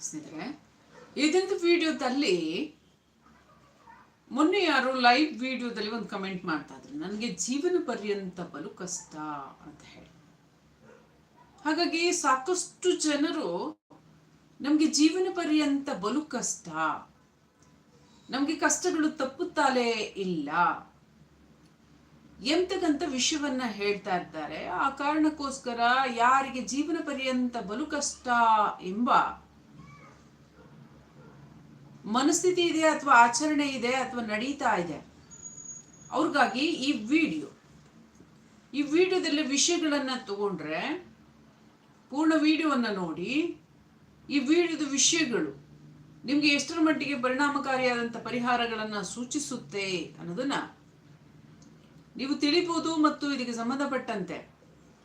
ಸ್ನೇಹಿತರೆ ಇದೊಂದು ವಿಡಿಯೋದಲ್ಲಿ ಮೊನ್ನೆ ಯಾರು ಲೈವ್ ವಿಡಿಯೋದಲ್ಲಿ ಒಂದು ಕಮೆಂಟ್ ಮಾಡ್ತಾ ಇದ್ರು. ನನಗೆ ಜೀವನ ಪರ್ಯಂತ ಬಲು ಕಷ್ಟ ಅಂತ ಹೇಳಿ. ಹಾಗಾಗಿ ಸಾಕಷ್ಟು ಜನರು ನಮಗೆ ಜೀವನ ಪರ್ಯಂತ ಬಲು ಕಷ್ಟ. ನಮಗೆ ಕಷ್ಟಗಳು ತಪ್ಪುತ್ತಾಲೇ ಇಲ್ಲ. ಎಂತಕ್ಕಂಥ ವಿಷಯವನ್ನ ಹೇಳ್ತಾ ಇದ್ದಾರೆ. ಆ ಕಾರಣಕ್ಕೋಸ್ಕರ ಯಾರಿಗೆ ಜೀವನ ಪರ್ಯಂತ ಬಲು ಕಷ್ಟ ಎಂಬ ಮನಸ್ಥಿತಿ ಇದೆ ಅಥವಾ ಆಚರಣೆ ಇದೆ ಅಥವಾ ನಡೀತಾ ಇದೆ? ಅವ್ರಿಗಾಗಿ ಈ ವಿಡಿಯೋ. ಈ ವಿಡಿಯೋದಲ್ಲಿ ವಿಷಯಗಳನ್ನು ತಗೊಂಡ್ರೆ ಪೂರ್ಣ ವಿಡಿಯೋವನ್ನ ನೋಡಿ, ಈ ವಿಡಿಯೋದ ವಿಷಯಗಳು ನಿಮಗೆ ಎಷ್ಟರ ಮಟ್ಟಿಗೆ ಪರಿಣಾಮಕಾರಿಯಾದಂಥ ಪರಿಹಾರಗಳನ್ನು ಸೂಚಿಸುತ್ತೆ ಅನ್ನೋದನ್ನ ನೀವು ತಿಳಿಬೋದು ಮತ್ತು ಇದಕ್ಕೆ ಸಂಬಂಧಪಟ್ಟಂತೆ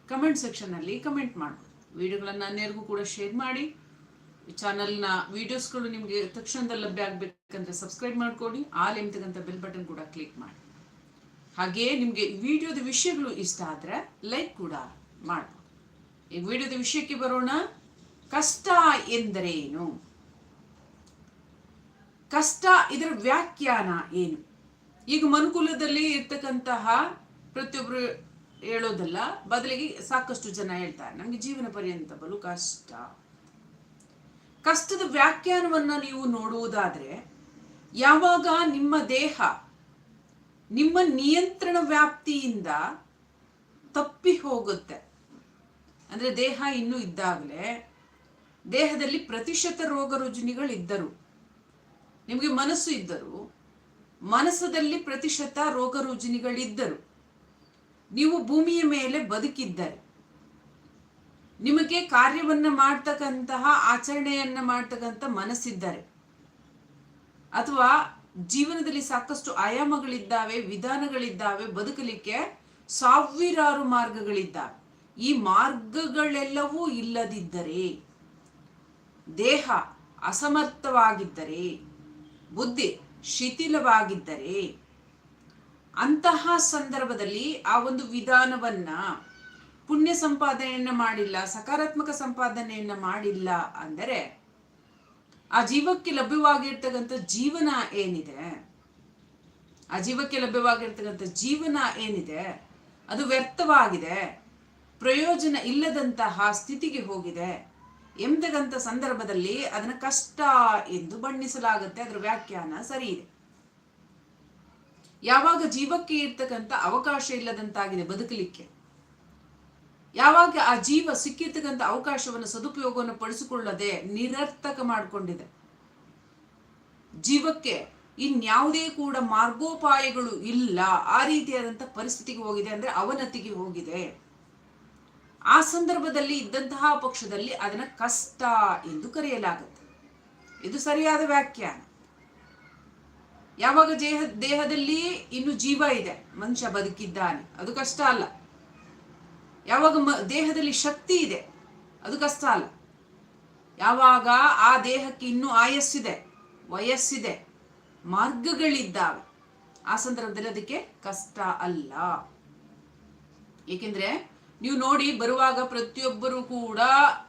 ಕಮೆಂಟ್ ಸೆಕ್ಷನ್ನಲ್ಲಿ ಕಮೆಂಟ್ ಮಾಡ್ಬೋದು. ವಿಡಿಯೋಗಳನ್ನು ಅನ್ಯರಿಗೂ ಕೂಡ ಶೇರ್ ಮಾಡಿ ಚಾನಲ್ನ ವಿಡಿಯೋಸ್ಗಳು ನಿಮಗೆ ತಕ್ಷಣದಲ್ಲಿ ಲಭ್ಯ ಆಗಬೇಕಂದ್ರೆ ಸಬ್ಸ್ಕ್ರೈಬ್ ಮಾಡ್ಕೊಳ್ಳಿ, ಆಲ್ ಎಂಬತಕ್ಕಂಥ ಬೆಲ್ ಬಟನ್ ಕೂಡ ಕ್ಲಿಕ್ ಮಾಡಿ. ಹಾಗೆಯೇ ನಿಮಗೆ ವಿಡಿಯೋದ ವಿಷಯಗಳು ಇಷ್ಟ ಆದರೆ ಲೈಕ್ ಕೂಡ ಮಾಡ್ಬೋದು. ಈ ವಿಡಿಯೋದ ವಿಷಯಕ್ಕೆ ಬರೋಣ. ಕಷ್ಟ ಎಂದರೇನು? ಕಷ್ಟ ಇದರ ವ್ಯಾಖ್ಯಾನ ಏನು? ಈಗ ಮನುಕುಲದಲ್ಲಿ ಇರ್ತಕ್ಕಂತಹ ಪ್ರತಿಯೊಬ್ಬರು ಹೇಳೋದಲ್ಲ, ಬದಲಿಗೆ ಸಾಕಷ್ಟು ಜನ ಹೇಳ್ತಾರೆ ನಮಗೆ ಜೀವನ ಪರ್ಯಂತ ಬಲು ಕಷ್ಟ. ಕಷ್ಟದ ವ್ಯಾಖ್ಯಾನವನ್ನ ನೀವು ನೋಡುವುದಾದ್ರೆ, ಯಾವಾಗ ನಿಮ್ಮ ದೇಹ ನಿಮ್ಮ ನಿಯಂತ್ರಣ ವ್ಯಾಪ್ತಿಯಿಂದ ತಪ್ಪಿ ಹೋಗುತ್ತೆ. ಅಂದ್ರೆ ದೇಹ ಇನ್ನೂ ಇದ್ದಾಗಲೇ ದೇಹದಲ್ಲಿ ಪ್ರತಿಶತ ರೋಗ ರುಜಿನಿಗಳಿದ್ದರು, ನಿಮಗೆ ಮನಸ್ಸು ಇದ್ದರು, ಮನಸ್ಸದಲ್ಲಿ ಪ್ರತಿಶತ ರೋಗ ರುಜಿನಿಗಳಿದ್ದರು, ನೀವು ಭೂಮಿಯ ಮೇಲೆ ಬದುಕಿದ್ದರೆ ನಿಮಗೆ ಕಾರ್ಯವನ್ನ ಮಾಡ್ತಕ್ಕಂತಹ ಆಚರಣೆಯನ್ನ ಮಾಡ್ತಕ್ಕಂಥ ಮನಸ್ಸಿದ್ದಾರೆ ಅಥವಾ ಜೀವನದಲ್ಲಿ ಸಾಕಷ್ಟು ಆಯಾಮಗಳಿದ್ದಾವೆ, ವಿಧಾನಗಳಿದ್ದಾವೆ, ಬದುಕಲಿಕ್ಕೆ ಸಾವಿರಾರು ಮಾರ್ಗಗಳಿದ್ದಾವೆ. ಈ ಮಾರ್ಗಗಳೆಲ್ಲವೂ ಇಲ್ಲದಿದ್ದರೆ, ದೇಹ ಅಸಮರ್ಥವಾಗಿದ್ದರೆ, ಬುದ್ಧಿ ಶಿಥಿಲವಾಗಿದ್ದರೆ, ಅಂತಹ ಸಂದರ್ಭದಲ್ಲಿ ಆ ಒಂದು ವಿಧಾನವನ್ನ ಪುಣ್ಯ ಸಂಪಾದನೆಯನ್ನ ಮಾಡಿಲ್ಲ, ಸಕಾರಾತ್ಮಕ ಸಂಪಾದನೆಯನ್ನ ಮಾಡಿಲ್ಲ ಅಂದರೆ ಆ ಜೀವಕ್ಕೆ ಲಭ್ಯವಾಗಿರ್ತಕ್ಕಂಥ ಜೀವನ ಏನಿದೆ? ಆ ಜೀವಕ್ಕೆ ಲಭ್ಯವಾಗಿರ್ತಕ್ಕಂಥ ಜೀವನ ಏನಿದೆ? ಅದು ವ್ಯರ್ಥವಾಗಿದೆ, ಪ್ರಯೋಜನ ಇಲ್ಲದಂತಹ ಸ್ಥಿತಿಗೆ ಹೋಗಿದೆ ಎಂತಕ್ಕಂಥ ಸಂದರ್ಭದಲ್ಲಿ ಅದನ್ನ ಕಷ್ಟ ಎಂದು ಬಣ್ಣಿಸಲಾಗುತ್ತೆ, ಅದರ ವ್ಯಾಖ್ಯಾನ ಸರಿ ಇದೆ. ಯಾವಾಗ ಜೀವಕ್ಕೆ ಇರ್ತಕ್ಕಂಥ ಅವಕಾಶ ಇಲ್ಲದಂತಾಗಿದೆ ಬದುಕಲಿಕ್ಕೆ ಯಾವಾಗ ಆ ಜೀವ ಸಿಕ್ಕಿರ್ತಕ್ಕಂಥ ಅವಕಾಶವನ್ನು ಸದುಪಯೋಗವನ್ನು ಪಡಿಸಿಕೊಳ್ಳದೆ ನಿರರ್ಥಕ ಮಾಡಿಕೊಂಡಿದೆ. ಜೀವಕ್ಕೆ ಇನ್ಯಾವುದೇ ಕೂಡ ಮಾರ್ಗೋಪಾಯಗಳು ಇಲ್ಲ. ಆ ರೀತಿಯಾದಂಥ ಪರಿಸ್ಥಿತಿಗೆ ಹೋಗಿದೆ ಅಂದ್ರೆ ಅವನತಿಗೆ ಹೋಗಿದೆ. ಆ ಸಂದರ್ಭದಲ್ಲಿ ಇದ್ದಂತಹ ಪಕ್ಷದಲ್ಲಿ ಅದನ್ನ ಕಷ್ಟ ಎಂದು ಕರೆಯಲಾಗುತ್ತೆ. ಇದು ಸರಿಯಾದ ವ್ಯಾಖ್ಯಾನ. ಯಾವಾಗ ದೇಹ ದೇಹದಲ್ಲಿ ಇನ್ನು ಜೀವ ಇದೆ. ಮನುಷ್ಯ ಬದುಕಿದ್ದಾನೆ. ಅದು ಕಷ್ಟ ಅಲ್ಲ. ಯಾವಾಗ ಮ ದೇಹದಲ್ಲಿ ಶಕ್ತಿ ಇದೆ, ಅದು ಕಷ್ಟ ಅಲ್ಲ. ಯಾವಾಗ ಆ ದೇಹಕ್ಕೆ ಇನ್ನೂ ಆಯಸ್ಸಿದೆ, ವಯಸ್ಸಿದೆ, ಮಾರ್ಗಗಳಿದ್ದಾವೆ, ಆ ಸಂದರ್ಭದಲ್ಲಿ ಅದಕ್ಕೆ ಕಷ್ಟ ಅಲ್ಲ. ಏಕೆಂದ್ರೆ ನೀವು ನೋಡಿ ಬರುವಾಗ ಪ್ರತಿಯೊಬ್ಬರು ಕೂಡ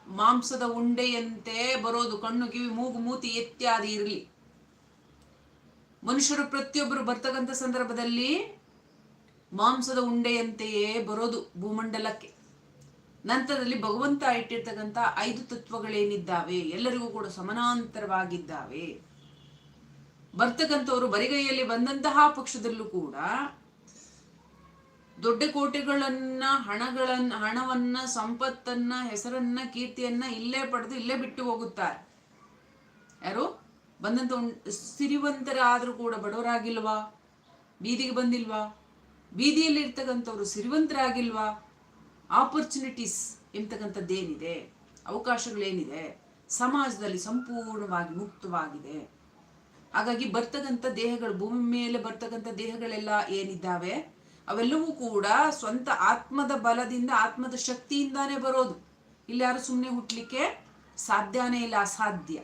ಮಾಂಸದ ಉಂಡೆಯಂತೆ ಬರೋದು, ಕಣ್ಣು, ಕಿವಿ, ಮೂಗು, ಮೂತಿ ಇತ್ಯಾದಿ ಇರಲಿ. ಮನುಷ್ಯರು ಪ್ರತಿಯೊಬ್ಬರು ಬರ್ತಕ್ಕಂಥ ಸಂದರ್ಭದಲ್ಲಿ ಮಾಂಸದ ಉಂಡೆಯಂತೆಯೇ ಬರೋದು ಭೂಮಂಡಲಕ್ಕೆ. ನಂತರದಲ್ಲಿ ಭಗವಂತ ಇಟ್ಟಿರ್ತಕ್ಕಂಥ ಐದು ತತ್ವಗಳೇನಿದ್ದಾವೆ? ಎಲ್ಲರಿಗೂ ಕೂಡ ಸಮಾನಾಂತರವಾಗಿದ್ದಾವೆ. ಬರ್ತಕ್ಕಂಥವರು ಬರಿಗೈಯಲ್ಲಿ ಬಂದಂತಹ ಪಕ್ಷದಲ್ಲೂ ಕೂಡ ದೊಡ್ಡ ಕೋಟೆಗಳನ್ನ, ಹಣಗಳನ್ನ, ಹಣವನ್ನ, ಸಂಪತ್ತನ್ನ, ಹೆಸರನ್ನ, ಕೀರ್ತಿಯನ್ನ ಇಲ್ಲೇ ಪಡೆದು ಇಲ್ಲೇ ಬಿಟ್ಟು ಹೋಗುತ್ತಾರೆ. ಯಾರು? ಬಂದಂತ ಸಿರಿವಂತರಾದರೂ ಕೂಡ ಬಡವರಾಗಿಲ್ವಾ? ಬೀದಿಗೆ ಬಂದಿಲ್ವಾ? ಬೀದಿಯಲ್ಲಿ ಇರ್ತಕ್ಕಂಥವ್ರು ಸಿರಿವಂತರಾಗಿಲ್ವಾ? ಆಪರ್ಚುನಿಟೀಸ್ ಎಂತಕ್ಕಂಥದ್ದೇನಿದೆ? ಅವಕಾಶಗಳೇನಿದೆ? ಸಮಾಜದಲ್ಲಿ ಸಂಪೂರ್ಣವಾಗಿ ಮುಕ್ತವಾಗಿದೆ. ಹಾಗಾಗಿ ಬರ್ತಕ್ಕಂಥ ದೇಹಗಳು, ಭೂಮಿ ಮೇಲೆ ಬರ್ತಕ್ಕಂಥ ದೇಹಗಳೆಲ್ಲ ಏನಿದ್ದಾವೆ? ಅವೆಲ್ಲವೂ ಕೂಡ ಸ್ವಂತ ಆತ್ಮದ ಬಲದಿಂದ, ಆತ್ಮದ ಶಕ್ತಿಯಿಂದಾನೇ ಬರೋದು. ಇಲ್ಲಿ ಸುಮ್ಮನೆ ಹುಟ್ಟಲಿಕ್ಕೆ ಸಾಧ್ಯನೇ ಇಲ್ಲ, ಅಸಾಧ್ಯ.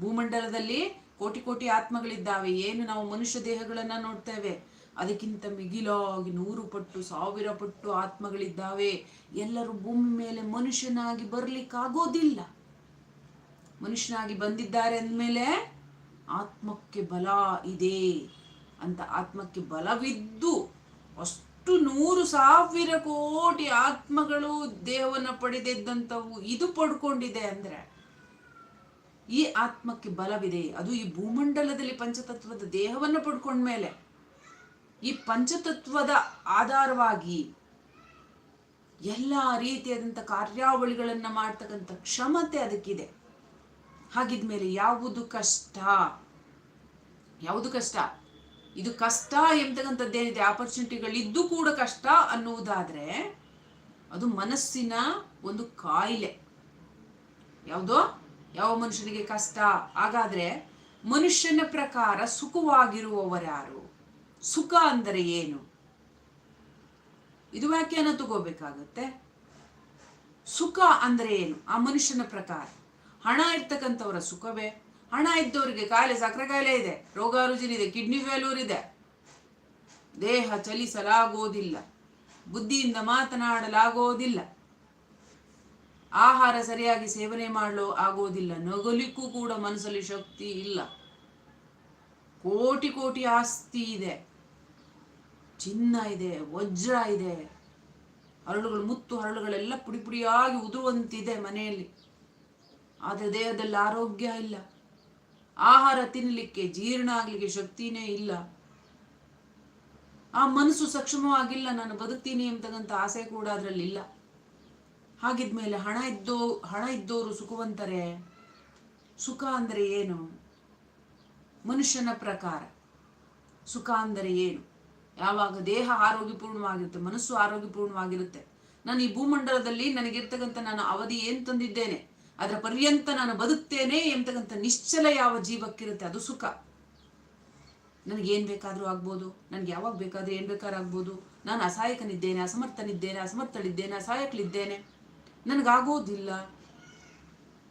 ಭೂಮಂಡಲದಲ್ಲಿ ಕೋಟಿ ಕೋಟಿ ಆತ್ಮಗಳಿದ್ದಾವೆ. ಏನು ನಾವು ಮನುಷ್ಯ ದೇಹಗಳನ್ನು ನೋಡ್ತೇವೆ? ಅದಕ್ಕಿಂತ ಮಿಗಿಲಾಗಿ ನೂರು ಪಟ್ಟು, ಸಾವಿರ ಪಟ್ಟು ಆತ್ಮಗಳಿದ್ದಾವೆ. ಎಲ್ಲರೂ ಭೂಮಿ ಮೇಲೆ ಮನುಷ್ಯನಾಗಿ ಬರ್ಲಿಕ್ಕಾಗೋದಿಲ್ಲ. ಮನುಷ್ಯನಾಗಿ ಬಂದಿದ್ದಾರೆ ಅಂದಮೇಲೆ ಆತ್ಮಕ್ಕೆ ಬಲ ಇದೆ ಅಂತ ಆತ್ಮಕ್ಕೆ ಬಲವಿದ್ದು ಅಷ್ಟು ನೂರು ಸಾವಿರ ಕೋಟಿ ಆತ್ಮಗಳು ದೇಹವನ್ನು ಪಡೆದಿದ್ದಂಥವು ಇದು ಪಡ್ಕೊಂಡಿದೆ ಅಂದ್ರೆ ಈ ಆತ್ಮಕ್ಕೆ ಬಲವಿದೆ. ಅದು ಈ ಭೂಮಂಡಲದಲ್ಲಿ ಪಂಚತತ್ವದ ದೇಹವನ್ನು ಪಡ್ಕೊಂಡ್ಮೇಲೆ. ಈ ಪಂಚತತ್ವದ ಆಧಾರವಾಗಿ ಎಲ್ಲ ರೀತಿಯಾದಂಥ ಕಾರ್ಯಾವಳಿಗಳನ್ನು ಮಾಡ್ತಕ್ಕಂಥ ಕ್ಷಮತೆ ಅದಕ್ಕಿದೆ. ಹಾಗಿದ್ಮೇಲೆ ಯಾವುದು ಕಷ್ಟ? ಯಾವುದು ಕಷ್ಟ? ಇದು ಕಷ್ಟ ಎಂಬತಕ್ಕಂಥದ್ದೇನಿದೆ ಆಪರ್ಚುನಿಟಿಗಳಿದ್ದು ಕೂಡ ಕಷ್ಟ ಅನ್ನುವುದಾದರೆ ಅದು ಮನಸ್ಸಿನ ಒಂದು ಕಾಯಿಲೆ. ಯಾವುದೋ? ಯಾವ ಮನುಷ್ಯನಿಗೆ ಕಷ್ಟ? ಹಾಗಾದರೆ ಮನುಷ್ಯನ ಪ್ರಕಾರ ಸುಖವಾಗಿರುವವರ್ಯಾರು? ಸುಖ ಅಂದರೆ ಏನು? ಇದು ವ್ಯಾಖ್ಯಾನ ತಗೋಬೇಕಾಗತ್ತೆ. ಸುಖ ಅಂದರೆ ಏನು? ಆ ಮನುಷ್ಯನ ಪ್ರಕಾರ. ಹಣ ಇರ್ತಕ್ಕಂಥವರ ಸುಖವೇ? ಹಣ ಇದ್ದವರಿಗೆ ಕಾಯಿಲೆ, ಸಕ್ಕರೆ ಕಾಯಿಲೆ ಇದೆ. ರೋಗ, ರುಜಿನ ಇದೆ. ಕಿಡ್ನಿ ಫೇಲ್ಯೂರ್ ಇದೆ. ದೇಹ ಚಲಿಸಲಾಗೋದಿಲ್ಲ. ಬುದ್ಧಿಯಿಂದ ಮಾತನಾಡಲಾಗೋದಿಲ್ಲ. ಆಹಾರ ಸರಿಯಾಗಿ ಸೇವನೆ ಮಾಡಲು ಆಗೋದಿಲ್ಲ. ನಗಲಿಕ್ಕೂ ಕೂಡ ಮನಸ್ಸಲ್ಲಿ ಶಕ್ತಿ ಇಲ್ಲ. ಕೋಟಿ ಕೋಟಿ ಆಸ್ತಿ ಇದೆ. ಚಿನ್ನ ಇದೆ, ವಜ್ರ ಇದೆ. ಹರಳುಗಳು, ಮುತ್ತು ಹರಳುಗಳೆಲ್ಲ ಪುಡಿ ಪುಡಿಯಾಗಿ ಉದುರುವಂತಿದೆ ಮನೆಯಲ್ಲಿ. ಆದರೆ ದೇಹದಲ್ಲಿ ಆರೋಗ್ಯ ಇಲ್ಲ. ಆಹಾರ ತಿನ್ನಲಿಕ್ಕೆ ಜೀರ್ಣ ಆಗ್ಲಿಕ್ಕೆ ಶಕ್ತಿನೇ ಇಲ್ಲ. ಆ ಮನಸ್ಸು ಸಕ್ಷಮವಾಗಿಲ್ಲ, ನಾನು ಬದುಕ್ತೀನಿ ಎಂಬತಕ್ಕಂಥ ಆಸೆ ಕೂಡ ಅದರಲ್ಲಿ ಇಲ್ಲ. ಹಾಗಿದ್ಮೇಲೆ ಹಣ ಇದ್ದೋ, ಹಣ ಇದ್ದೋರು ಸುಖವಂತರೇ? ಸುಖ ಅಂದರೆ ಏನು? ಮನುಷ್ಯನ ಪ್ರಕಾರ. ಸುಖ ಅಂದರೆ ಏನು? ಯಾವಾಗ ದೇಹ ಆರೋಗ್ಯಪೂರ್ಣವಾಗಿರುತ್ತೆ, ಮನಸ್ಸು ಆರೋಗ್ಯಪೂರ್ಣವಾಗಿರುತ್ತೆ. ನಾನು ಈ ಭೂಮಂಡಲದಲ್ಲಿ ನನಗಿರ್ತಕ್ಕಂಥ ನಾನು ಅವಧಿ ಏನು ತಂದಿದ್ದೇನೆ, ಅದರ ಪರ್ಯಂತ ನಾನು ಬದುಕ್ತೇನೆ ಎಂತಕ್ಕಂಥ ನಿಶ್ಚಲ ಯಾವ ಜೀವಕ್ಕಿರುತ್ತೆ ಅದು ಸುಖ. ನನಗೆ ಏನು ಬೇಕಾದರೂ ಆಗ್ಬೋದು, ನನಗೆ ಯಾವಾಗ ಬೇಕಾದರೂ ಏನು ಬೇಕಾದ್ರೂ ಆಗ್ಬೋದು. ನಾನು ಅಸಹಾಯಕನಿದ್ದೇನೆ, ಅಸಮರ್ಥನಿದ್ದೇನೆ, ಅಸಮರ್ಥಳಿದ್ದೇನೆ ಅಸಹಾಯಕಲಿದ್ದೇನೆ ನನಗಾಗೋದಿಲ್ಲ.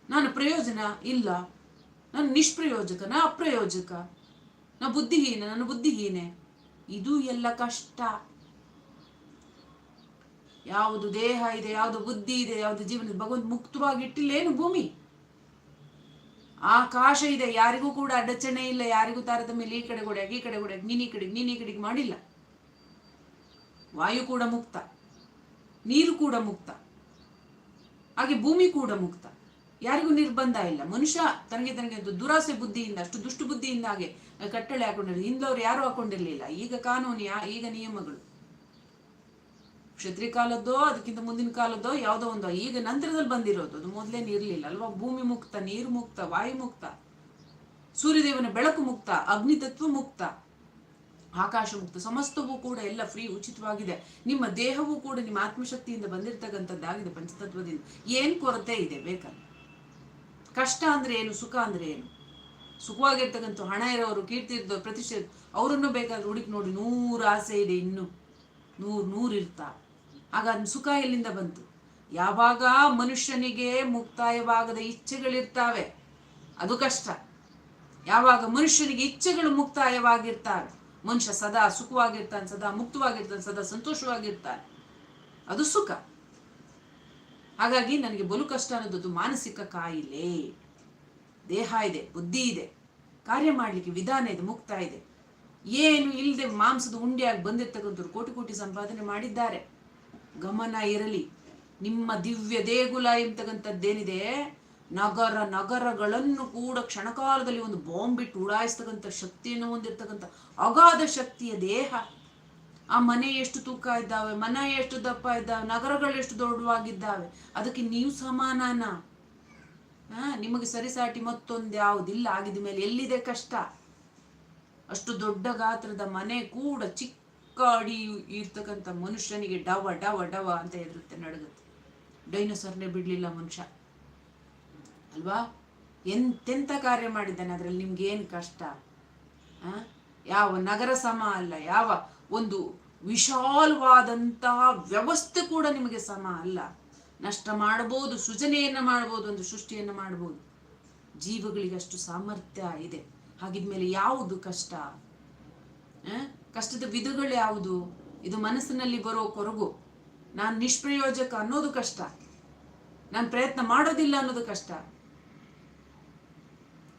ನಾನು ಪ್ರಯೋಜನ ಇಲ್ಲ. ನಾನು ನಿಷ್ಪ್ರಯೋಜಕ, ನಾ ಅಪ್ರಯೋಜಕ. ನಾ ಬುದ್ಧಿಹೀನ, ನಾನು ಬುದ್ಧಿಹೀನೆ. ಇದು ಎಲ್ಲ ಕಷ್ಟ. ಯಾವುದು ದೇಹ ಇದೆ, ಯಾವುದು ಬುದ್ಧಿ ಇದೆ, ಯಾವುದು ಜೀವನ ಭಗವಂತ ಮುಕ್ತವಾಗಿ ಇಟ್ಟಿಲ್ಲೇನು ಭೂಮಿ? ಆಕಾಶ ಇದೆ, ಯಾರಿಗೂ ಕೂಡ ಅಡಚಣೆ ಇಲ್ಲ, ಯಾರಿಗೂ ತಾರದ ಮೇಲೆ ಈ ಕಡೆ ಕೊಡೆ, ಈ ಕಡೆ ಕೊಡೆ, ನೀನು ಈ ಕಡೆ, ನೀನ್ ಈ ಕಡೆಗೆ ಮಾಡಿಲ್ಲ. ವಾಯು ಕೂಡ ಮುಕ್ತ, ನೀರು ಕೂಡ ಮುಕ್ತ, ಹಾಗೆ ಭೂಮಿ ಕೂಡ ಮುಕ್ತ. ಯಾರಿಗೂ ನಿರ್ಬಂಧ ಇಲ್ಲ. ಮನುಷ್ಯ ತನಗೆ ತನಗೆ ದುರಾಸೆ ಬುದ್ಧಿಯಿಂದ, ಅಷ್ಟು ದುಷ್ಟು ಬುದ್ಧಿಯಿಂದ ಹಾಗೆ ಕಟ್ಟಳೆ ಹಾಕೊಂಡಿರಲಿಲ್ಲ ಹಿಂದವ್ರು ಯಾರು ಹಾಕೊಂಡಿರ್ಲಿಲ್ಲ. ಈಗ ಕಾನೂನು ಈಗ ನಿಯಮಗಳು. ಕ್ಷತ್ರಿಯ ಕಾಲದ್ದೋ, ಅದಕ್ಕಿಂತ ಮುಂದಿನ ಕಾಲದ್ದೋ, ಯಾವುದೋ ಒಂದು, ಈಗ ನಂತರದಲ್ಲಿ ಬಂದಿರೋದು. ಅದು ಮೊದಲೇನು ಇರಲಿಲ್ಲ ಅಲ್ವಾ? ಭೂಮಿ ಮುಕ್ತ, ನೀರು ಮುಕ್ತ, ವಾಯು ಮುಕ್ತ, ಸೂರ್ಯದೇವನ ಬೆಳಕು ಮುಕ್ತ, ಅಗ್ನಿ ತತ್ವ ಮುಕ್ತ, ಆಕಾಶ ಮುಕ್ತ, ಸಮಸ್ತವೂ ಕೂಡ ಎಲ್ಲ ಫ್ರೀ ಉಚಿತವಾಗಿದೆ. ನಿಮ್ಮ ದೇಹವೂ ಕೂಡ ನಿಮ್ಮ ಆತ್ಮಶಕ್ತಿಯಿಂದ ಬಂದಿರತಕ್ಕಂಥದ್ದಾಗಿದೆ ಪಂಚತತ್ವದಿಂದ. ಏನ್ ಕೊರತೆ ಇದೆ ಬೇಕಲ್ಲ. ಕಷ್ಟ ಅಂದ್ರೆ ಏನು, ಸುಖ ಅಂದ್ರೆ ಏನು? ಸುಖವಾಗಿರ್ತಕ್ಕಂಥ ಹಣ ಇರೋರು, ಕೀರ್ತಿ ಇದ್ದ ಪ್ರತಿಷ್ಠೆ ಅವರನ್ನು ಬೇಕಾದ್ರೆ ಹುಡುಕಿ ನೋಡಿ, ನೂರು ಆಸೆ ಇದೆ ಇನ್ನು. ನೂರು ನೂರು ಇರ್ತಾ. ಆಗ ಅದ್ನ ಸುಖ ಎಲ್ಲಿಂದ ಬಂತು? ಯಾವಾಗ ಮನುಷ್ಯನಿಗೆ ಮುಕ್ತಾಯವಾಗದ ಇಚ್ಛೆಗಳಿರ್ತಾವೆ? ಅದು ಕಷ್ಟ. ಯಾವಾಗ ಮನುಷ್ಯನಿಗೆ ಇಚ್ಛೆಗಳು ಮುಕ್ತಾಯವಾಗಿರ್ತಾವೆ? ಮನುಷ್ಯ ಸದಾ ಸುಖವಾಗಿರ್ತಾನೆ, ಸದಾ ಮುಕ್ತವಾಗಿರ್ತಾನೆ, ಸದಾ ಸಂತೋಷವಾಗಿರ್ತಾನೆ. ಅದು ಸುಖ. ಹಾಗಾಗಿ ನನಗೆ ಬಲು ಕಷ್ಟ ಅನ್ನೋದು ಮಾನಸಿಕ ಕಾಯಿಲೆ. ದೇಹ ಇದೆ, ಬುದ್ಧಿ ಇದೆ, ಕಾರ್ಯ ಮಾಡಲಿಕ್ಕೆ ವಿಧಾನ ಇದೆ, ಮುಕ್ತ ಇದೆ. ಏನು ಇಲ್ಲದೆ ಮಾಂಸದ ಉಂಡೆಯಾಗಿ ಬಂದಿರ್ತಕ್ಕಂಥವ್ರು ಕೋಟಿ ಕೋಟಿ ಸಂಪಾದನೆ ಮಾಡಿದ್ದಾರೆ. ಗಮನ ಇರಲಿ, ನಿಮ್ಮ ದಿವ್ಯ ದೇಗುಲ ಎಂಬತಕ್ಕಂಥದ್ದೇನಿದೆ ನಗರ ನಗರಗಳನ್ನು ಕೂಡ ಕ್ಷಣಕಾಲದಲ್ಲಿ ಒಂದು ಬಾಂಬ್ ಬಿಟ್ಟು ಉಡಾಯಿಸ್ತಕ್ಕಂಥ ಶಕ್ತಿಯನ್ನು ಹೊಂದಿರ್ತಕ್ಕಂಥ ಅಗಾಧ ಶಕ್ತಿಯ ದೇಹ. ಆ ಮನೆ ಎಷ್ಟು ತೂಕ ಇದ್ದಾವೆ, ಮನೆ ಎಷ್ಟು ದಪ್ಪ ಇದ್ದಾವೆ, ನಗರಗಳು ಎಷ್ಟು ದೊಡ್ಡವಾಗಿದ್ದಾವೆ, ಅದಕ್ಕೆ ನೀವು ಸಮಾನನ? ನಿಮಗೆ ಸರಿಸಾಟಿ ಮತ್ತೊಂದು ಯಾವುದಿಲ್ಲ ಆಗಿದ ಮೇಲೆ ಎಲ್ಲಿದೆ ಕಷ್ಟ? ಅಷ್ಟು ದೊಡ್ಡ ಗಾತ್ರದ ಮನೆ ಕೂಡ ಚಿಕ್ಕ ಅಡಿ ಇರ್ತಕ್ಕಂಥ ಮನುಷ್ಯನಿಗೆ ಡವ ಡವ ಡವ ಅಂತ ಎದುರುತ್ತೆ ನಡುಗುತ್ತೆ. ಡೈನೋಸರ್ನೇ ಬಿಡ್ಲಿಲ್ಲ ಮನುಷ್ಯ. ಅಲ್ವಾ? ಎಂತೆಂಥ ಕಾರ್ಯ ಮಾಡಿದ್ದಾನೆ ಅದರಲ್ಲಿ ನಿಮ್ಗೆ ಏನು ಕಷ್ಟ? ಯಾವ ನಗರ ಸಮ ಅಲ್ಲ, ಯಾವ ಒಂದು ವಿಶಾಲವಾದಂತಹ ವ್ಯವಸ್ಥೆ ಕೂಡ ನಿಮಗೆ ಸಮ ಅಲ್ಲ. ನಷ್ಟ ಮಾಡಬಹುದು ಸೃಜನೆಯನ್ನು ಮಾಡಬಹುದು ಒಂದು ಸೃಷ್ಟಿಯನ್ನು ಮಾಡಬಹುದು ಜೀವಗಳಿಗೆ ಅಷ್ಟು ಸಾಮರ್ಥ್ಯ ಇದೆ. ಹಾಗಿದ್ಮೇಲೆ ಯಾವುದು ಕಷ್ಟ? ಕಷ್ಟದ ವಿಧಗಳು ಯಾವುದು? ಇದು ಮನಸ್ಸಿನಲ್ಲಿ ಬರೋ ಕೊರಗು. ನಾನು ನಿಷ್ಪ್ರಯೋಜಕ ಅನ್ನೋದು ಕಷ್ಟ. ನಾನು ಪ್ರಯತ್ನ ಮಾಡೋದಿಲ್ಲ ಅನ್ನೋದು ಕಷ್ಟ.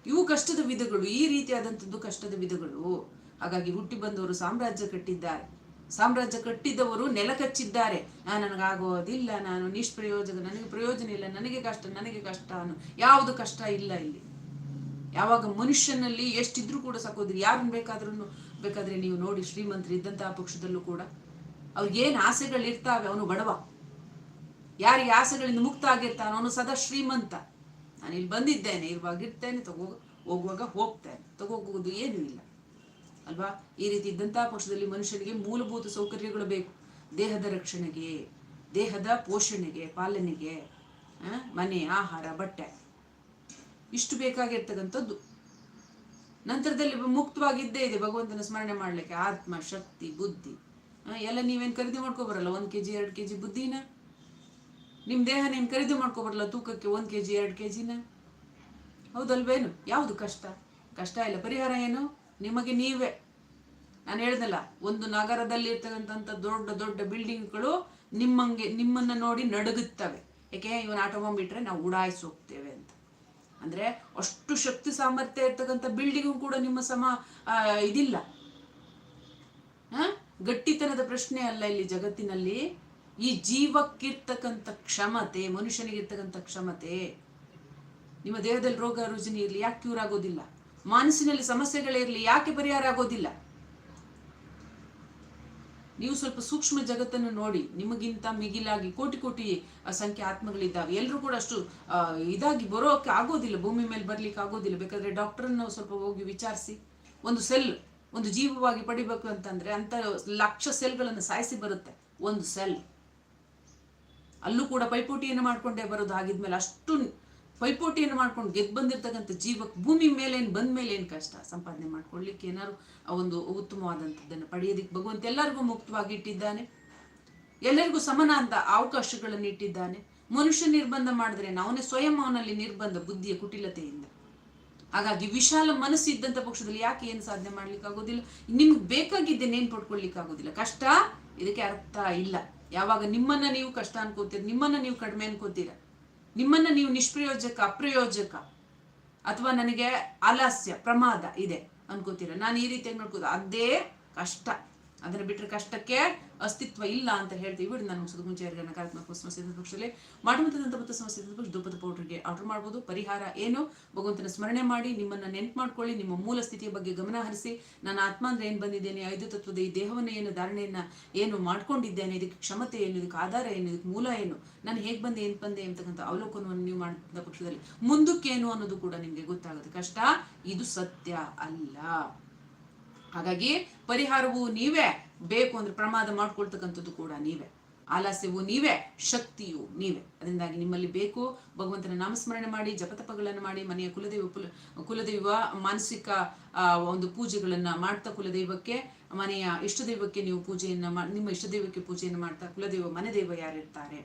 ಇವು ಕಷ್ಟದ ವಿಧಗಳು. ಈ ರೀತಿಯಾದಂಥದ್ದು ಕಷ್ಟದ ವಿಧಗಳು. ಹಾಗಾಗಿ ಹುಟ್ಟಿ ಬಂದವರು ಸಾಮ್ರಾಜ್ಯ ಕಟ್ಟಿದ್ದಾರೆ. ಸಾಮ್ರಾಜ್ಯ ಕಟ್ಟಿದವರು ನೆಲ ಕಚ್ಚಿದ್ದಾರೆ ನಾನು ನನಗಾಗೋದಿಲ್ಲ ನಾನು, ನಿಷ್ಪ್ರಯೋಜಕ, ನನಗೆ ಪ್ರಯೋಜನ ಇಲ್ಲ, ನನಗೆ ಕಷ್ಟ ನನಗೆ ಕಷ್ಟ ಅನ್ನೋ. ಯಾವುದು ಕಷ್ಟ ಇಲ್ಲ ಇಲ್ಲಿ. ಯಾವಾಗ ಮನುಷ್ಯನಲ್ಲಿ ಎಷ್ಟಿದ್ರೂ ಕೂಡ ಸಾಕೋದ್ರಿ ಯಾರನ್ನು ಬೇಕಾದ್ರೂ ಬೇಕಾದ್ರೆ ನೀವು ನೋಡಿ ಶ್ರೀಮಂತರು ಇದ್ದಂತಹ ಪಕ್ಷದಲ್ಲೂ ಕೂಡ. ಅವ್ರಿಗೇನು ಆಸೆಗಳು ಇರ್ತಾವೆ ಅವನು ಬಡವ. ಯಾರಿಗೆ ಆಸೆಗಳಿಂದ ಮುಕ್ತ ಆಗಿರ್ತಾನೋ ಅವನು ಸದಾ ಶ್ರೀಮಂತ. ನಾನು ಇಲ್ಲಿ ಬಂದಿದ್ದೇನೆ ಇರುವಾಗಿರ್ತೇನೆ ತಗೋ ಹೋಗುವಾಗ ಹೋಗ್ತೇನೆ, ತಗೋಗುವುದು ಏನೂ ಇಲ್ಲ. ಅಲ್ವಾ? ಈ ರೀತಿ ಇದ್ದಂತಹ ಪಕ್ಷದಲ್ಲಿ ಮನುಷ್ಯನಿಗೆ ಮೂಲಭೂತ ಸೌಕರ್ಯಗಳು ಬೇಕು. ದೇಹದ ರಕ್ಷಣೆಗೆ, ದೇಹದ ಪೋಷಣೆಗೆ, ಪಾಲನೆಗೆ ಮನೆ, ಆಹಾರ, ಬಟ್ಟೆ. ಇಷ್ಟು ಬೇಕಾಗಿರ್ತಕ್ಕಂಥದ್ದು. ನಂತರದಲ್ಲಿ ಮುಕ್ತವಾಗಿದ್ದೇ ಇದೆ. ಭಗವಂತನ ಸ್ಮರಣೆ ಮಾಡಲಿಕ್ಕೆ ಆತ್ಮ, ಶಕ್ತಿ, ಬುದ್ಧಿ. ಎಲ್ಲ ನೀವೇನು ಖರೀದಿ ಮಾಡ್ಕೊಬರಲ್ಲ? ಒಂದು ಕೆ ಜಿ ಎರಡು ಕೆ ಜಿ ಬುದ್ಧಿನ? ನಿಮ್ಮ ದೇಹ ನೀನು ಖರೀದಿ ಮಾಡ್ಕೊಬರಲ್ಲ? ತೂಕಕ್ಕೆ ಒಂದು ಕೆ ಜಿ ಎರಡು ಕೆ ಜಿನ ಹೌದಲ್ವೇನು? ಯಾವುದು ಕಷ್ಟ? ಕಷ್ಟ ಇಲ್ಲ. ಪರಿಹಾರ ಏನು? ನಿಮಗೆ ನೀವೇ. ನಾನು ಹೇಳ್ದಲ್ಲ ಒಂದು ನಗರದಲ್ಲಿ ಇರ್ತಕ್ಕಂಥ ದೊಡ್ಡ ದೊಡ್ಡ ಬಿಲ್ಡಿಂಗ್ಗಳು ನಿಮ್ಮಂಗೆ, ನಿಮ್ಮನ್ನ ನೋಡಿ ನಡುಗುತ್ತವೆ. ಯಾಕೆ? ಇವನ್ ಆಟೋ ಇಟ್ಟರೆ ನಾವು ಉಡಾಯಿಸಿ ಹೋಗ್ತೇವೆ ಅಂತ. ಅಂದ್ರೆ ಅಷ್ಟು ಶಕ್ತಿ ಸಾಮರ್ಥ್ಯ ಇರ್ತಕ್ಕಂಥ ಬಿಲ್ಡಿಂಗು ಕೂಡ ನಿಮ್ಮ ಸಮ ಇದಿಲ್ಲ? ಗಟ್ಟಿತನದ ಪ್ರಶ್ನೆ ಅಲ್ಲ ಇಲ್ಲಿ ಜಗತ್ತಿನಲ್ಲಿ. ಈ ಜೀವಕ್ಕಿರ್ತಕ್ಕಂಥ ಕ್ಷಮತೆ, ಮನುಷ್ಯನಿಗಿರ್ತಕ್ಕಂಥ ಕ್ಷಮತೆ, ನಿಮ್ಮ ದೇಹದಲ್ಲಿ ರೋಗ ರುಜಿನಿ ಇರಲಿ ಯಾಕೆ ಕ್ಯೂರ್ ಆಗೋದಿಲ್ಲ? ಮನಸ್ಸಿನಲ್ಲಿ ಸಮಸ್ಯೆಗಳಿರಲಿ ಯಾಕೆ ಪರಿಹಾರ ಆಗೋದಿಲ್ಲ? ನೀವು ಸ್ವಲ್ಪ ಸೂಕ್ಷ್ಮ ಜಗತ್ತನ್ನು ನೋಡಿ, ನಿಮಗಿಂತ ಮಿಗಿಲಾಗಿ ಕೋಟಿ ಕೋಟಿ ಸಂಖ್ಯೆ ಆತ್ಮಗಳಿದ್ದಾವೆ. ಎಲ್ಲರೂ ಕೂಡ ಅಷ್ಟು ಇದಾಗಿ ಬರೋಕೆ ಆಗೋದಿಲ್ಲ, ಭೂಮಿ ಮೇಲೆ ಬರ್ಲಿಕ್ಕೆ ಆಗೋದಿಲ್ಲ. ಬೇಕಾದ್ರೆ ಡಾಕ್ಟರ್ನ ಸ್ವಲ್ಪ ಹೋಗಿ ವಿಚಾರಿಸಿ, ಒಂದು ಸೆಲ್, ಒಂದು ಜೀವವಾಗಿ ಪಡಿಬೇಕು ಅಂತಂದ್ರೆ ಅಂತ ಲಕ್ಷ ಸೆಲ್ಗಳನ್ನು ಸಾಯಿಸಿ ಬರುತ್ತೆ, ಒಂದು ಸೆಲ್. ಅಲ್ಲೂ ಕೂಡ ಪೈಪೋಟಿಯನ್ನು ಮಾಡ್ಕೊಂಡೇ ಬರೋದು ಆಗಿದ್ಮೇಲೆ ಅಷ್ಟು ಪೈಪೋಟಿಯನ್ನು ಮಾಡ್ಕೊಂಡು ಗೆದ್ದು ಬಂದಿರ್ತಕ್ಕಂಥ ಜೀವಕ್ಕೆ ಭೂಮಿ ಮೇಲೆ ಏನು ಬಂದ ಮೇಲೆ ಏನು ಕಷ್ಟ ಸಂಪಾದನೆ ಮಾಡ್ಕೊಳ್ಲಿಕ್ಕೆ ಏನಾದ್ರು ಆ ಒಂದು ಉತ್ತಮವಾದಂಥದ್ದನ್ನು ಪಡೆಯೋದಕ್ಕೆ ಭಗವಂತ ಎಲ್ಲರಿಗೂ ಮುಕ್ತವಾಗಿ ಇಟ್ಟಿದ್ದಾನೆ. ಎಲ್ಲರಿಗೂ ಸಮಾನಾಂತ ಅವಕಾಶಗಳನ್ನು ಇಟ್ಟಿದ್ದಾನೆ. ಮನುಷ್ಯ ನಿರ್ಬಂಧ ಮಾಡಿದ್ರೆ ಅವನೇ ಸ್ವಯಂ ಅವನಲ್ಲಿ ನಿರ್ಬಂಧ, ಬುದ್ಧಿಯ ಕುಟಿಲತೆಯಿಂದ. ಹಾಗಾಗಿ ವಿಶಾಲ ಮನಸ್ಸು ಇದ್ದಂಥ ಪಕ್ಷದಲ್ಲಿ ಯಾಕೆ ಏನು ಸಾಧನೆ ಮಾಡ್ಲಿಕ್ಕೆ ಆಗೋದಿಲ್ಲ? ನಿಮ್ಗೆ ಬೇಕಾಗಿದ್ದೇನೇನು ಪಡ್ಕೊಳ್ಲಿಕ್ಕೆ ಆಗೋದಿಲ್ಲ. ಕಷ್ಟ ಇದಕ್ಕೆ ಅರ್ಥ ಇಲ್ಲ. ಯಾವಾಗ ನಿಮ್ಮನ್ನ ನೀವು ಕಷ್ಟ ಅನ್ಕೋತೀರ, ನಿಮ್ಮನ್ನ ನೀವು ಕಡಿಮೆ ಅನ್ಕೋತೀರ. ನಿಮ್ಮನ್ನ ನೀವು ನಿಷ್ಪ್ರಯೋಜಕ, ಅಪ್ರಯೋಜಕ ಅಥವಾ ನನಗೆ ಆಲಸ್ಯ, ಪ್ರಮಾದ ಇದೆ ಅನ್ಕೋತೀರ ನಾನು ಈ ರೀತಿಯಾಗಿ ನೋಡ್ಕೋದು ಅದೇ ಕಷ್ಟ. ಅದನ್ನ ಬಿಟ್ಟರೆ ಕಷ್ಟಕ್ಕೆ ಅಸ್ತಿತ್ವ ಇಲ್ಲ ಅಂತ ಹೇಳ್ತೀವಿ ಬಿಡಿ ನಾನು ಮುಗಿಸೋದು ಮುಂಚೆ ಅವರಿಗೆ ನಕಾರಾತ್ಮಕ ಸಮಸ್ಯೆ ಪಕ್ಷದಲ್ಲಿ. ಮಾಡುವಂಥದ್ದು ಮತ್ತು ಸಮಸ್ಯೆ ಪಕ್ಷ ಧೂಪದ ಪೌಡರ್ಗೆ ಆರ್ಡರ್ ಮಾಡ್ಬೋದು. ಪರಿಹಾರ ಏನು? ಭಗವಂತನ ಸ್ಮರಣೆ ಮಾಡಿ, ನಿಮ್ಮನ್ನ ನೆನ್ಪು ಮಾಡ್ಕೊಳ್ಳಿ, ನಿಮ್ಮ ಮೂಲ ಸ್ಥಿತಿಯ ಬಗ್ಗೆ ಗಮನ ಹರಿಸಿ. ನಾನು ಆತ್ಮ ಅಂದ್ರೆ ಏನು ಬಂದಿದ್ದೇನೆ? ಐದು ತತ್ವದ ಈ ದೇಹವನ್ನು ಏನು, ಧಾರಣೆಯನ್ನ ಏನು ಮಾಡ್ಕೊಂಡಿದ್ದೇನೆ? ಇದಕ್ಕೆ ಕ್ಷಮತೆ ಏನು? ಇದಕ್ಕೆ ಆಧಾರ ಏನು? ಇದಕ್ಕೆ ಮೂಲ ಏನು? ನಾನು ಹೇಗೆ ಬಂದೆ, ಏನು ಬಂದೆ ಅಂತಕ್ಕಂಥ ಅವಲೋಕನವನ್ನು ನೀವು ಮಾಡಿದ ಪಕ್ಷದಲ್ಲಿ. ಮುಂದಕ್ಕೇನು ಅನ್ನೋದು ಕೂಡ ನಿಮಗೆ ಗೊತ್ತಾಗುತ್ತೆ. ಕಷ್ಟ? ಇದು ಸತ್ಯ ಅಲ್ಲ. ಹಾಗಾಗಿ ಪರಿಹಾರವು ನೀವೇ ಬೇಕು ಅಂದ್ರೆ ಪ್ರಮಾದ ಮಾಡ್ಕೊಳ್ತಕ್ಕಂಥದ್ದು ಕೂಡ ನೀವೇ. ಆಲಸ್ಯವು ನೀವೇ, ಶಕ್ತಿಯು ನೀವೇ. ಅದರಿಂದಾಗಿ ನಿಮ್ಮಲ್ಲಿ ಬೇಕು, ಭಗವಂತನ ನಾಮಸ್ಮರಣೆ ಮಾಡಿ, ಜಪತಪಗಳನ್ನು ಮಾಡಿ, ಮನೆಯ ಕುಲದೇವ ಕುಲದೇವ ಮಾನಸಿಕ ಒಂದು ಪೂಜೆಗಳನ್ನ ಮಾಡ್ತಾ ಕುಲದೈವಕ್ಕೆ, ಮನೆಯ ಇಷ್ಟ ದೈವಕ್ಕೆ ನೀವು ಪೂಜೆಯನ್ನ ನಿಮ್ಮ ನಿಮ್ಮ ಇಷ್ಟದೈವಕ್ಕೆ ಪೂಜೆಯನ್ನು ಮಾಡ್ತಾ ಕುಲದೈವ, ಮನೆ ದೈವ ಯಾರಿರ್ತಾರೆ,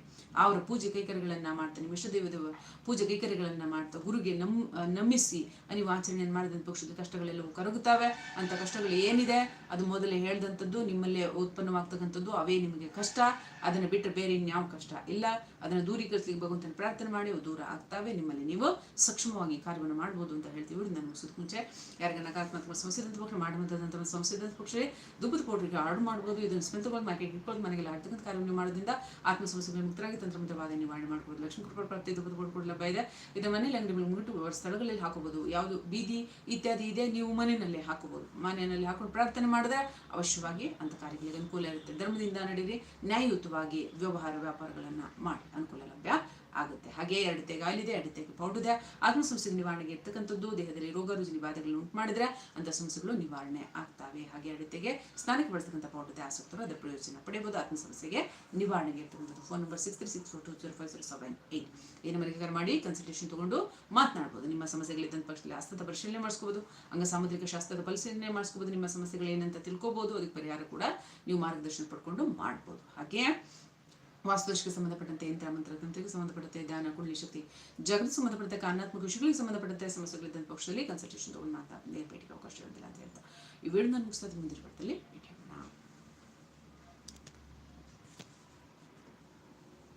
ಅವರ ಪೂಜೆ ಕೈಕರ್ಯಗಳನ್ನ ಮಾಡ್ತಾ, ನಿಮ್ಮ ಇಷ್ಟದೈವದ ಪೂಜೆ ಕೈಕರ್ಯಗಳನ್ನ ಮಾಡ್ತಾ ಗುರುಗೆ ನಮ್, ನಮಿಸಿ, ನೀವು ಆಚರಣೆಯನ್ನು ಮಾಡಿದಂತ ಪಕ್ಷದ ಕಷ್ಟಗಳೆಲ್ಲವೂ ಕರಗುತ್ತವೆ, ಅಂತ ಕಷ್ಟಗಳು ಏನಿದೆ, ಅದು ಮೊದಲೇ ಹೇಳ್ದಂಥದ್ದು, ನಿಮ್ಮಲ್ಲೇ ಉತ್ಪನ್ನವಾಗ್ತಕ್ಕಂಥದ್ದು, ಅವೇ ನಿಮಗೆ ಕಷ್ಟ, ಅದನ್ನು ಬಿಟ್ಟರೆ ಬೇರೆ ಇನ್ಯಾವ ಕಷ್ಟ ಇಲ್ಲ, ಅದನ್ನು ದೂರೀಕರಿಸಲಿಕ್ಕೆ ಭಗವಂತನ ಪ್ರಾರ್ಥನೆ ಮಾಡಿ ದೂರ ಆಗ್ತಾವೆ, ನಿಮ್ಮಲ್ಲಿ ನೀವು ಸಕ್ಷಮವಾಗಿ ಕಾರ್ಯವನ್ನು ಮಾಡ್ಬೋದು ಅಂತ ಹೇಳ್ತೀವಿ ನಾನು ಸುತ್ತ ಮುಂಚೆ ಯಾರಿಗೆ ನಕಾರಾತ್ಮಕ ಇದ್ದಂಥ ಪಕ್ಷ ಮಾಡುವಂಥದ್ದಂಥ ಸಮಸ್ಯೆ ಪಕ್ಷಿ ಪಕ್ಷ ದುಬ್ಬದ ಪೌಡ್ರಿಗೆ ಆರ್ಡರ್ ಮಾಡ್ಬೋದು, ಇದನ್ನು ಸ್ವಂತವಾಗಿ ಮಾರ್ಕೆಟ್ ಇಟ್ಕೊಂಡು ಮನೆಗೆಲ್ಲ ಆಡ್ತಕ್ಕಂಥ ಕಾರ್ಯವನ್ನು ಮಾಡೋದ್ರಿಂದ ಆತ್ಮ ಸಮಸ್ಯೆಗಳು ಮುಕ್ತರಾಗಿ ತಂತ್ರಮಂತ್ರವಾದ ನಿವಾರಣೆ ಮಾಡ್ಬೋದು. ಲಕ್ಷ್ಮೀ ಕೃಪಾ ಪ್ರಾಪ್ತಿ, ದುಬ್ಬದ ಪೌಡರ್ ಕೂಡ ಲಭ್ಯ ಇದೆ. ಇದು ಮನೆಯಲ್ಲಿ ಅಂಗಡಿಗಳು ಮುಗಿಟ್ಟು ಸ್ಥಳಗಳಲ್ಲಿ ಹಾಕಬಹುದು ಯಾವುದು? ಬೀದಿ ಇತ್ಯಾದಿ ಇದೆ, ನೀವು ಮನೆಯಲ್ಲೇ ಹಾಕಬಹುದು ಮನೆಯಲ್ಲಿ ಹಾಕೊಂಡು ಪ್ರಾರ್ಥನೆ ಮಾಡಿದ್ರೆ ಅವಶ್ಯವಾಗಿ ಅಂತ ಕಾರ್ಯಗಳಿಗೆ ಅನುಕೂಲ ಇರುತ್ತೆ. ಧರ್ಮದಿಂದ ನಡೀರಿ ನ್ಯಾಯಯುತವಾಗಿ ವ್ಯವಹಾರ ವ್ಯಾಪಾರಗಳನ್ನ ಮಾಡಿ, ಅನುಕೂಲ ಲಭ್ಯ. ಆಗುತ್ತೆ. ಹಾಗೆ ಎರಡು ತೆಗೆ ಆಯಿಲ್ ಇದೆ ಎರಡು ತೆಗೆ ಪೌಡರ್ ಇದೆ ಆತ್ಮ ಸಮಸ್ಯೆ ನಿವಾರಣೆಗೆ ಇರ್ತಕ್ಕಂಥದ್ದು, ದೇಹದಲ್ಲಿ ರೋಗ ರುಜಿನ ಬಾಧೆಗಳನ್ನು ಉಂಟು ಮಾಡಿದ್ರೆ ಅಂತ ಸಮಸ್ಯೆಗಳು ನಿವಾರಣೆ ಆಗ್ತವೆ. ಹಾಗೆ ಎರಡು ತೆಗೆ ಸ್ನಾನಕ್ಕೆ ಬಳಸ್ತಕ್ಕಂಥ ಪೌಡರ್ ಇದೆ ಆಸಕ್ತರು ಅದರ ಪ್ರಯೋಜನ ಪಡೆಯಬಹುದು. ಆತ್ಮ ಸಮಸ್ಯೆಗೆ ನಿವಾರಣೆಗೆ ಇರ್ತಕ್ಕಂಥದ್ದು phone number six three six four two zero five zero seven eight ಈ ನಂಬರ್ಗೆ ಕರೆ ಮಾಡಿ ಕನ್ಸಲ್ಟೇಷನ್ ತಗೊಂಡು ಮಾತನಾಡ್ಬೋದು. ನಿಮ್ಮ ಸಮಸ್ಯೆಗಳಿದ್ದಂಥ ಪಕ್ಷದಲ್ಲಿ ಆಸ್ತದ ಪರಿಶೀಲನೆ ಮಾಡಿಸ್ಕೋಬಹುದು ಅಂಗ ಸಾಮುದ್ರಿಕ ಶಾಸ್ತ್ರದ ಪರಿಶೀಲನೆ ಮಾಡಿಸ್ಕೋಬಹುದು ನಿಮ್ಮ ಸಮಸ್ಯೆಗಳು ಏನಂತ ತಿಳ್ಕೋಬಹುದು ಅದಕ್ಕೆ ಪರಿಹಾರ ಕೂಡ ನೀವು ಮಾರ್ಗದರ್ಶನ ಪಡ್ಕೊಂಡು ಮಾಡ್ಬೋದು. ಹಾಗೆ ವಾಸ್ತುದೋಷಕ್ಕೆ ಸಂಬಂಧಪಟ್ಟಂತೆ ಯಂತ್ರ ಮಂತ್ರ ತಂತ್ರಕ್ಕೆ ಸಂಬಂಧಪಟ್ಟಂತೆ ಧ್ಯಾನ ಕುಂಡಲಿ ಶಕ್ತಿ, ಜಗತ್ತು ಸಂಬಂಧಪಟ್ಟಂತೆ, ಕಾರಣಾತ್ಮಕ ವಿಷಯಗಳಿಗೆ ಸಂಬಂಧಪಟ್ಟಂತೆ ಸಮಸ್ಯೆಗಳಿದ್ದಂಥ ಪಕ್ಷದಲ್ಲಿ ಕನ್ಸಲ್ಟೇಷನ್ ತಗೊಂಡು ಮಾತಾಡಿ, ನೇರ ಭೇಟಿಗೆ ಅವಕಾಶ ಇರೋದಿಲ್ಲ ಅಂತ ಹೇಳ್ತಾ. ಈ ವಿಡಿಯೋ ನಾನು ಮುಗಿಸ್ತಾ ಮುಂದಿನ ಪಟ್ಟದಲ್ಲಿ